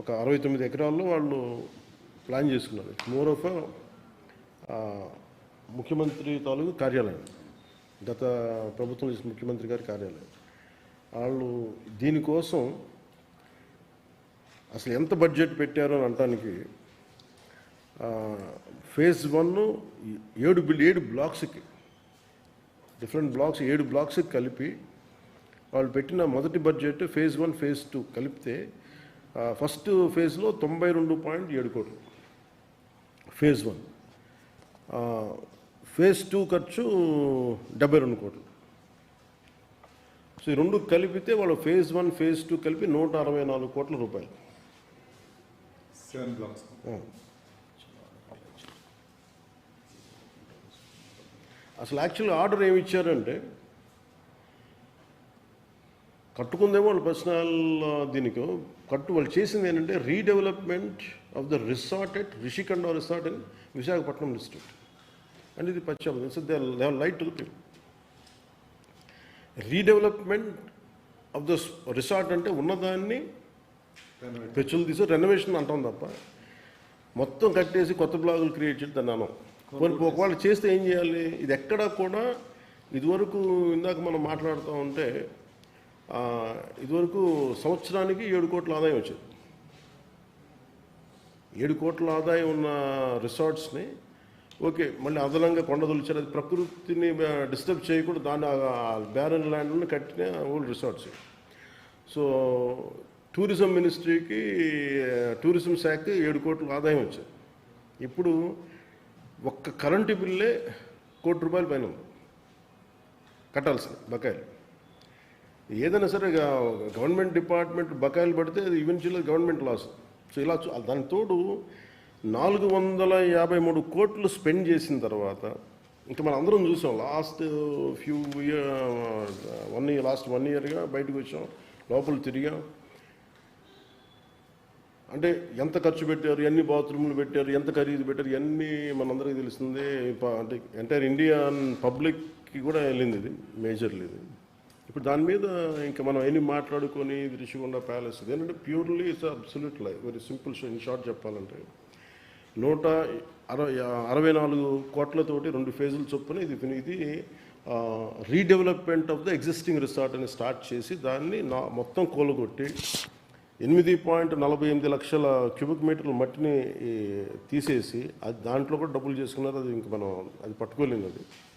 ఒక అరవై తొమ్మిది ఎకరాల్లో వాళ్ళు ప్లాన్ చేసుకున్నారు. మోర్ ఆఫ్ ముఖ్యమంత్రి తాలూకు కార్యాలయం. గత ప్రభుత్వం చేసిన ముఖ్యమంత్రి గారి కార్యాలయం. వాళ్ళు దీనికోసం అసలు ఎంత బడ్జెట్ పెట్టారో అని అనటానికి ఫేజ్ వన్ ఏడు బిల్ ఏడు బ్లాక్స్కి డిఫరెంట్ బ్లాక్స్ ఏడు బ్లాక్స్కి కలిపి వాళ్ళు పెట్టిన మొదటి budget phase one phase two కలిపితే ఫస్ట్ ఫేజ్లో తొంభై రెండు పాయింట్ ఏడు కోట్లు. ఫేజ్ వన్ ఫేజ్ టూ ఖర్చు డెబ్బై రెండు కోట్లు. సో ఈ రెండు కలిపితే వాళ్ళు ఫేజ్ వన్ ఫేజ్ టూ కలిపి నూట అరవై నాలుగు కోట్ల రూపాయలు. అసలు యాక్చువల్ ఆర్డర్ ఏమి ఇచ్చారంటే కట్టుకుందేమో వాళ్ళు పర్సనల్ దీనికి. కట్టు వాళ్ళు చేసింది ఏంటంటే redevelopment of the resort at Rishikonda resort in Visakhapatnam district and ఇది పశ్చాత్తం so they light to the people redevelopment of the resort అంటే ఉన్నదాన్ని పెచ్చులు తీసి రెనోవేషన్ అంటాం తప్ప మొత్తం కట్టేసి కొత్త బ్లాగులు క్రియేట్ చేయడం దాన్ని అనం ఒకవేళ చేస్తే ఏం చేయాలి? ఇది ఎక్కడ కూడా ఇదివరకు ఇందాక మనం మాట్లాడుతూ ఉంటే ఇదివరకు సంవత్సరానికి ఏడు కోట్ల ఆదాయం వచ్చేది. ఏడు కోట్ల ఆదాయం ఉన్న రిసార్ట్స్ని ఓకే మళ్ళీ అదనంగా కొండదొలిచారు. అది ప్రకృతిని డిస్టర్బ్ చేయకుండా దాన్ని బ్యారన్ ల్యాండ్ని కట్టిన ఓల్డ్ రిసార్ట్స్. సో టూరిజం మినిస్ట్రీకి టూరిజం శాఖకి ఏడు కోట్ల ఆదాయం వచ్చింది. ఇప్పుడు ఒక్క కరెంటు బిల్లే కోటి రూపాయల పైన ఉంది. కట్టాల్సింది బకాయిలు. ఏదైనా సరే ఇక గవర్నమెంట్ డిపార్ట్మెంట్ బకాయిలు పడితే అది ఈవెన్చువల్గా గవర్నమెంట్ లాస్ సో ఇలా దానితోడు తోడు నాలుగు వందల యాభై మూడు కోట్లు స్పెండ్ చేసిన తర్వాత ఇంకా మనం అందరం చూసాం last few year one year last one ఇయర్గా బయటకు వచ్చాం లోపల తిరిగాం. అంటే ఎంత ఖర్చు పెట్టారు ఎన్ని బాత్రూమ్లు పెట్టారు ఎంత ఖరీదు పెట్టారు ఇవన్నీ మనందరికీ తెలుస్తుంది. ప- అంటే ఎంటైర్ ఇండియన్ పబ్లిక్కి కూడా వెళ్ళింది ఇది మేజర్లీ ఇది. ఇప్పుడు దాని మీద ఇంకా మనం ఎన్ని మాట్లాడుకొని ఇది రిషికొండ ప్యాలెస్ ఇది ఏంటంటే purely it's absolute life. Very simple in short చెప్పాలంటే. నూట అరవై అరవై నాలుగు కోట్లతోటి రెండు ఫేజులు చొప్పున ఇది ఇది redevelopment of the existing resort అని స్టార్ట్ చేసి దాన్ని నా మొత్తం కూలగొట్టి ఎనిమిది పాయింట్ నలభై ఎనిమిది లక్షల క్యూబిక్ మీటర్ల మట్టిని తీసేసి అది దాంట్లో కూడా డబ్బులు చేసుకున్నారు. అది ఇంక మనం అది పట్టుకోలేము అది.